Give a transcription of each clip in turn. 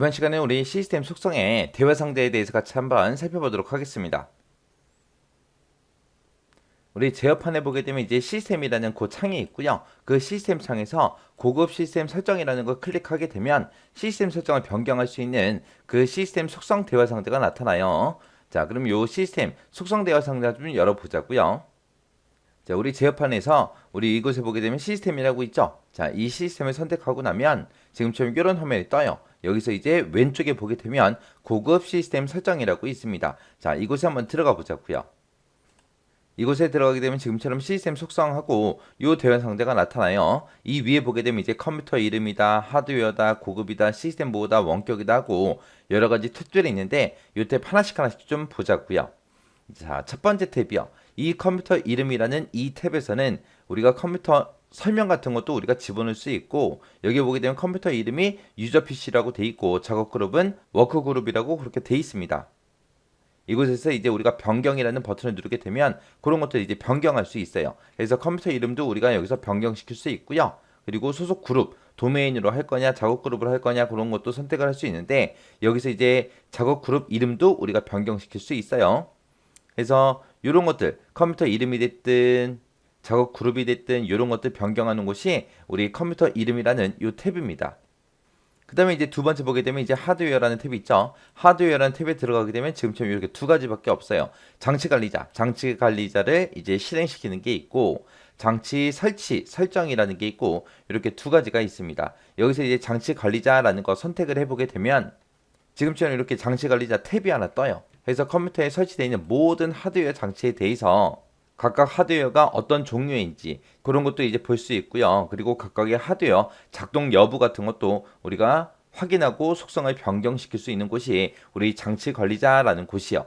이번 시간에 우리 시스템 속성의 대화 상대에 대해서 같이 한번 살펴보도록 하겠습니다. 우리 제어판에 보게 되면 이제 시스템이라는 그 창이 있고요. 그 시스템 창에서 고급 시스템 설정이라는 걸 클릭하게 되면 시스템 설정을 변경할 수 있는 그 시스템 속성 대화 상대가 나타나요. 자, 그럼 요 시스템 속성 대화 상대 좀 열어보자고요. 자, 우리 제어판에서 우리 이곳에 보게 되면 시스템이라고 있죠. 자, 이 시스템을 선택하고 나면 지금처럼 이런 화면이 떠요. 여기서 이제 왼쪽에 보게 되면 고급 시스템 설정이라고 있습니다. 자, 이곳에 한번 들어가 보자고요. 이곳에 들어가게 되면 지금처럼 시스템 속성하고 요 대화 상대가 나타나요. 이 위에 보게 되면 이제 컴퓨터 이름이다, 하드웨어다, 고급이다, 시스템 보호다, 원격이다 하고 여러 가지 탭들이 있는데 요 탭 하나씩 하나씩 좀 보자고요. 자, 첫 번째 탭이요. 이 컴퓨터 이름이라는 이 탭에서는 우리가 컴퓨터 설명 같은 것도 우리가 집어넣을 수 있고 여기 보게 되면 컴퓨터 이름이 유저 PC라고 돼 있고 작업 그룹은 워크 그룹이라고 그렇게 돼 있습니다. 이곳에서 이제 우리가 변경이라는 버튼을 누르게 되면 그런 것들 이제 변경할 수 있어요. 그래서 컴퓨터 이름도 우리가 여기서 변경시킬 수 있고요. 그리고 소속 그룹, 도메인으로 할 거냐, 작업 그룹으로 할 거냐 그런 것도 선택을 할 수 있는데 여기서 이제 작업 그룹 이름도 우리가 변경시킬 수 있어요. 그래서 이런 것들 컴퓨터 이름이 됐든 작업 그룹이 됐든 이런 것들 변경하는 곳이 우리 컴퓨터 이름이라는 이 탭입니다. 그 다음에 이제 두 번째 보게 되면 이제 하드웨어라는 탭이 있죠. 하드웨어라는 탭에 들어가게 되면 지금처럼 이렇게 두 가지밖에 없어요. 장치 관리자, 장치 관리자를 이제 실행시키는 게 있고, 장치 설치, 설정이라는 게 있고, 이렇게 두 가지가 있습니다. 여기서 이제 장치 관리자라는 거 선택을 해보게 되면, 지금처럼 이렇게 장치 관리자 탭이 하나 떠요. 그래서 컴퓨터에 설치되어 있는 모든 하드웨어 장치에 대해서 각각 하드웨어가 어떤 종류인지 그런 것도 이제 볼 수 있고요. 그리고 각각의 하드웨어 작동 여부 같은 것도 우리가 확인하고 속성을 변경시킬 수 있는 곳이 우리 장치 관리자라는 곳이요.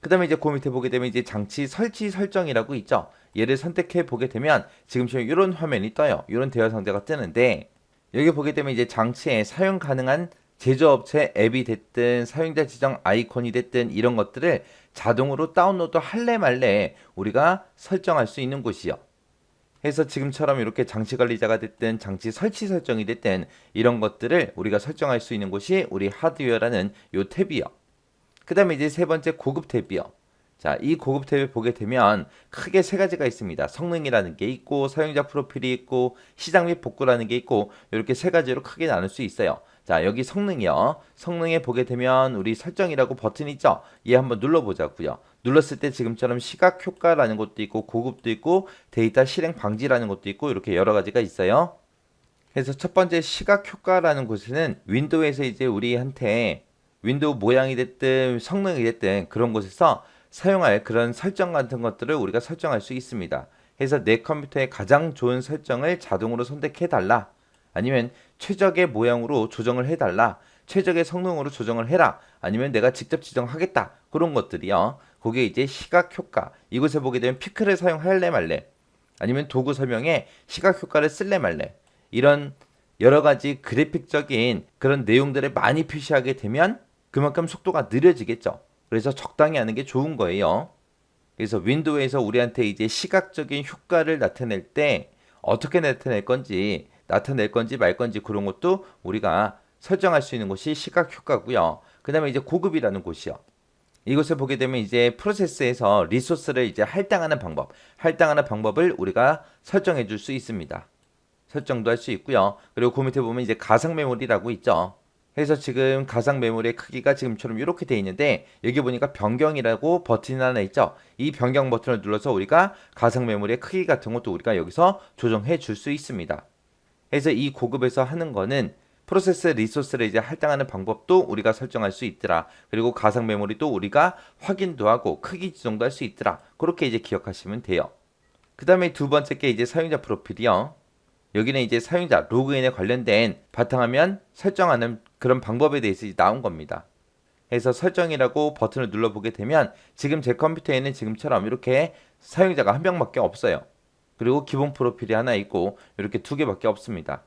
그 다음에 이제 그 밑에 보게 되면 이제 장치 설치 설정이라고 있죠. 얘를 선택해 보게 되면 지금처럼 이런 화면이 떠요. 이런 대화 상자가 뜨는데 여기 보게 되면 이제 장치에 사용 가능한 제조업체 앱이 됐든 사용자 지정 아이콘이 됐든 이런 것들을 자동으로 다운로드 할래 말래 우리가 설정할 수 있는 곳이요. 해서 지금처럼 이렇게 장치 관리자가 됐든 장치 설치 설정이 됐든 이런 것들을 우리가 설정할 수 있는 곳이 우리 하드웨어라는 요 탭이요. 그 다음에 이제 세 번째 고급 탭이요. 자, 이 고급 탭을 보게 되면 크게 세 가지가 있습니다. 성능이라는 게 있고, 사용자 프로필이 있고, 시장 및 복구라는 게 있고, 이렇게 세 가지로 크게 나눌 수 있어요. 자, 여기 성능이요. 성능에 보게 되면 우리 설정이라고 버튼 있죠? 얘 한번 눌러보자고요. 눌렀을 때 지금처럼 시각 효과라는 것도 있고 고급도 있고 데이터 실행 방지라는 것도 있고 이렇게 여러 가지가 있어요. 그래서 첫 번째 시각 효과라는 곳에는 윈도우에서 이제 우리한테 윈도우 모양이 됐든 성능이 됐든 그런 곳에서 사용할 그런 설정 같은 것들을 우리가 설정할 수 있습니다. 그래서 내 컴퓨터에 가장 좋은 설정을 자동으로 선택해 달라. 아니면 최적의 모양으로 조정을 해달라. 최적의 성능으로 조정을 해라. 아니면 내가 직접 지정하겠다. 그런 것들이요. 그게 이제 시각 효과. 이곳에 보게 되면 피크를 사용할래 말래. 아니면 도구 설명에 시각 효과를 쓸래 말래. 이런 여러 가지 그래픽적인 그런 내용들을 많이 표시하게 되면 그만큼 속도가 느려지겠죠. 그래서 적당히 하는 게 좋은 거예요. 그래서 윈도우에서 우리한테 이제 시각적인 효과를 나타낼 때 어떻게 나타낼 건지 나타낼 건지 말 건지 그런 것도 우리가 설정할 수 있는 곳이 시각 효과고요. 그 다음에 이제 고급이라는 곳이요. 이곳을 보게 되면 이제 프로세스에서 리소스를 이제 할당하는 방법, 할당하는 방법을 우리가 설정해 줄 수 있습니다. 설정도 할 수 있고요. 그리고 그 밑에 보면 이제 가상 메모리라고 있죠. 그래서 지금 가상 메모리의 크기가 지금처럼 이렇게 돼 있는데 여기 보니까 변경이라고 버튼이 하나 있죠. 이 변경 버튼을 눌러서 우리가 가상 메모리의 크기 같은 것도 우리가 여기서 조정해 줄 수 있습니다. 그래서 이 고급에서 하는 거는 프로세스 리소스를 이제 할당하는 방법도 우리가 설정할 수 있더라. 그리고 가상 메모리도 우리가 확인도 하고 크기 지정도 할 수 있더라. 그렇게 이제 기억하시면 돼요. 그 다음에 두 번째 게 이제 사용자 프로필이요. 여기는 이제 사용자 로그인에 관련된 바탕화면 설정하는 그런 방법에 대해서 나온 겁니다. 그래서 설정이라고 버튼을 눌러보게 되면 지금 제 컴퓨터에는 지금처럼 이렇게 사용자가 한 명밖에 없어요. 그리고 기본 프로필이 하나 있고 이렇게 두 개밖에 없습니다.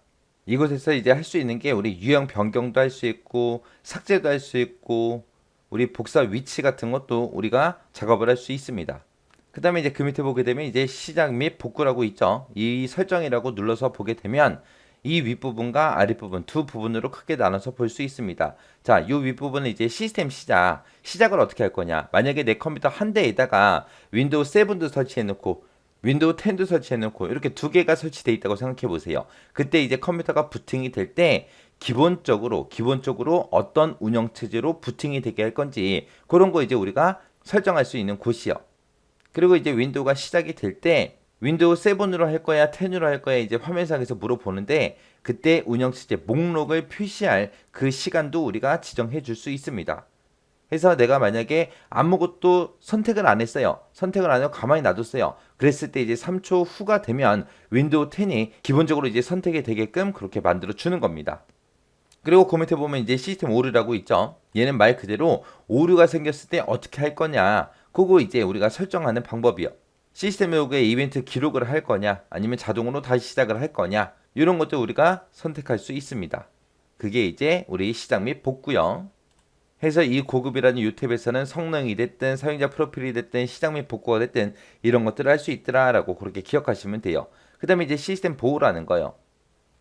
이곳에서 이제 할 수 있는 게 우리 유형 변경도 할 수 있고 삭제도 할 수 있고 우리 복사 위치 같은 것도 우리가 작업을 할 수 있습니다. 그 다음에 이제 그 밑에 보게 되면 이제 시작 및 복구라고 있죠. 이 설정이라고 눌러서 보게 되면 이 윗부분과 아랫부분 두 부분으로 크게 나눠서 볼 수 있습니다. 자, 이 윗부분은 이제 시스템 시작. 시작을 어떻게 할 거냐? 만약에 내 컴퓨터 한 대에다가 윈도우 7도 설치해 놓고 윈도우 10도 설치해 놓고 이렇게 두 개가 설치돼 있다고 생각해 보세요. 그때 이제 컴퓨터가 부팅이 될 때 기본적으로 기본적으로 어떤 운영 체제로 부팅이 되게 할 건지 그런 거 이제 우리가 설정할 수 있는 곳이요. 그리고 이제 윈도우가 시작이 될 때 윈도우 7으로 할 거야, 10으로 할 거야 이제 화면상에서 물어보는데 그때 운영 체제 목록을 표시할 그 시간도 우리가 지정해 줄 수 있습니다. 그래서 내가 만약에 아무것도 선택을 안 했어요. 선택을 안 하고 가만히 놔뒀어요. 그랬을 때 이제 3초 후가 되면 윈도우 10이 기본적으로 이제 선택이 되게끔 그렇게 만들어 주는 겁니다. 그리고 그 밑에 보면 이제 시스템 오류라고 있죠. 얘는 말 그대로 오류가 생겼을 때 어떻게 할 거냐. 그거 이제 우리가 설정하는 방법이요. 시스템 로그에 이벤트 기록을 할 거냐, 아니면 자동으로 다시 시작을 할 거냐, 이런 것도 우리가 선택할 수 있습니다. 그게 이제 우리 시작 및 복구형. 해서 이 고급이라는 이 탭에서는 성능이 됐든 사용자 프로필이 됐든 시작 및 복구가 됐든 이런 것들을 할 수 있더라라고 그렇게 기억하시면 돼요. 그 다음에 이제 시스템 보호라는 거요.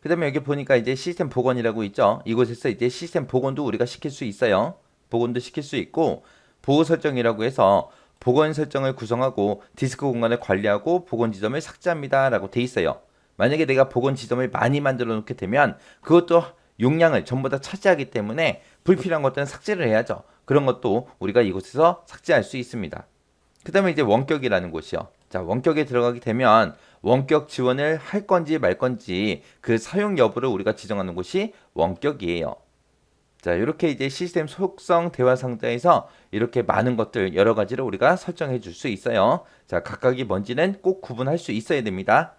그 다음에 여기 보니까 이제 시스템 복원이라고 있죠. 이곳에서 이제 시스템 복원도 우리가 시킬 수 있어요. 복원도 시킬 수 있고 보호 설정이라고 해서 복원 설정을 구성하고 디스크 공간을 관리하고 복원 지점을 삭제합니다 라고 돼 있어요. 만약에 내가 복원 지점을 많이 만들어 놓게 되면 그것도 용량을 전부 다 차지하기 때문에 불필요한 것들은 삭제를 해야죠. 그런 것도 우리가 이곳에서 삭제할 수 있습니다. 그 다음에 이제 원격이라는 곳이요. 자, 원격에 들어가게 되면 원격 지원을 할 건지 말 건지 그 사용 여부를 우리가 지정하는 곳이 원격이에요. 자, 이렇게 이제 시스템 속성 대화 상자에서 이렇게 많은 것들 여러 가지를 우리가 설정해 줄 수 있어요. 자, 각각이 뭔지는 꼭 구분할 수 있어야 됩니다.